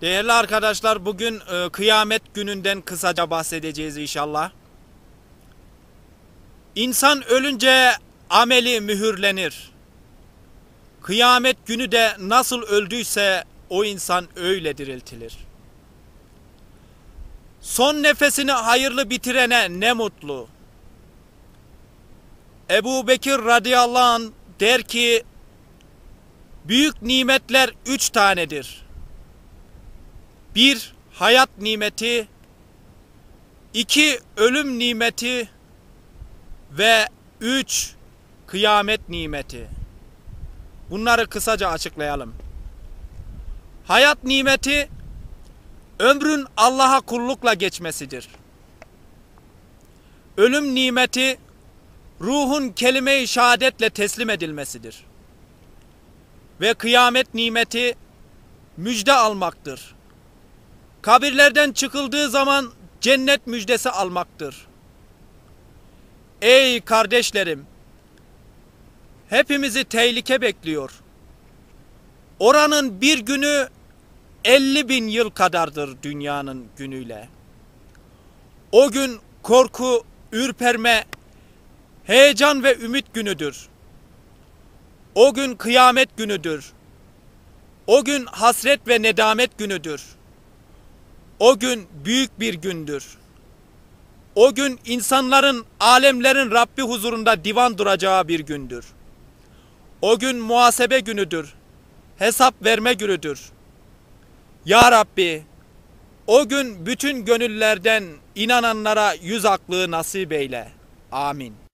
Değerli arkadaşlar bugün e, kıyamet gününden kısaca bahsedeceğiz inşallah. İnsan ölünce ameli mühürlenir. Kıyamet günü de nasıl öldüyse o insan öyle diriltilir. Son nefesini hayırlı bitirene ne mutlu. Ebu Bekir radıyallahu anh der ki büyük nimetler üç tanedir. Bir, hayat nimeti. iki ölüm nimeti. Ve üç, kıyamet nimeti. Bunları kısaca açıklayalım. Hayat nimeti, ömrün Allah'a kullukla geçmesidir. Ölüm nimeti, ruhun kelime-i şehadetle teslim edilmesidir. Ve kıyamet nimeti, müjde almaktır kabirlerden çıkıldığı zaman cennet müjdesi almaktır. Ey kardeşlerim! Hepimizi tehlike bekliyor. Oranın bir günü 50 bin yıl kadardır dünyanın günüyle. O gün korku, ürperme, heyecan ve ümit günüdür. O gün kıyamet günüdür. O gün hasret ve nedamet günüdür. O gün büyük bir gündür. O gün insanların, alemlerin Rabbi huzurunda divan duracağı bir gündür. O gün muhasebe günüdür. Hesap verme günüdür. Ya Rabbi, o gün bütün gönüllerden inananlara yüz aklığı nasip eyle. Amin.